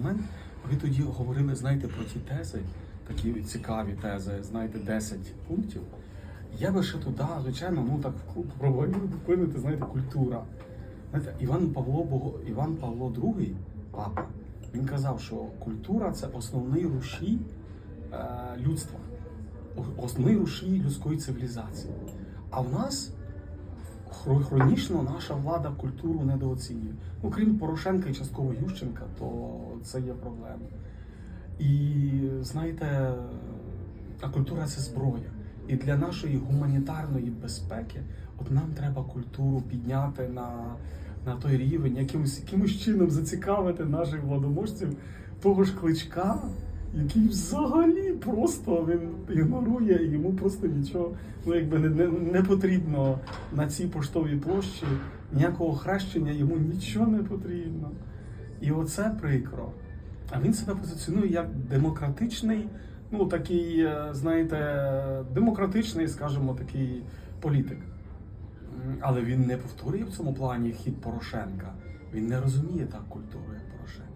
момент. Ви тоді говорили, знаєте, про ті тези, такі цікаві тези, знаєте, 10 пунктів. Я би ще туди, звичайно, ну так вплинути, знаєте, культура. Знаєте, Іван Павло Бого, Іван Павло II, папа, він казав, що культура це основний рушій е, людства, основний рушій людської цивілізації. А в нас хронічно наша влада культуру недооцінює. Ну, крім Порошенка і частково Ющенка, то це є проблема. І знаєте, а культура це зброя. І для нашої гуманітарної безпеки, от нам треба культуру підняти на, на той рівень, якимось, якимось чином зацікавити наших владоможців того ж кличка, який взагалі просто він ігнорує, йому просто нічого ну, якби не, не, потрібно на цій поштовій площі, ніякого хрещення йому нічого не потрібно. І оце прикро. А він себе позиціонує як демократичний, ну такий, е, знаєте, демократичний, скажімо, такий політик. Але він не повторює в цьому плані хід Порошенка. Він не розуміє так культуру, як Порошенко.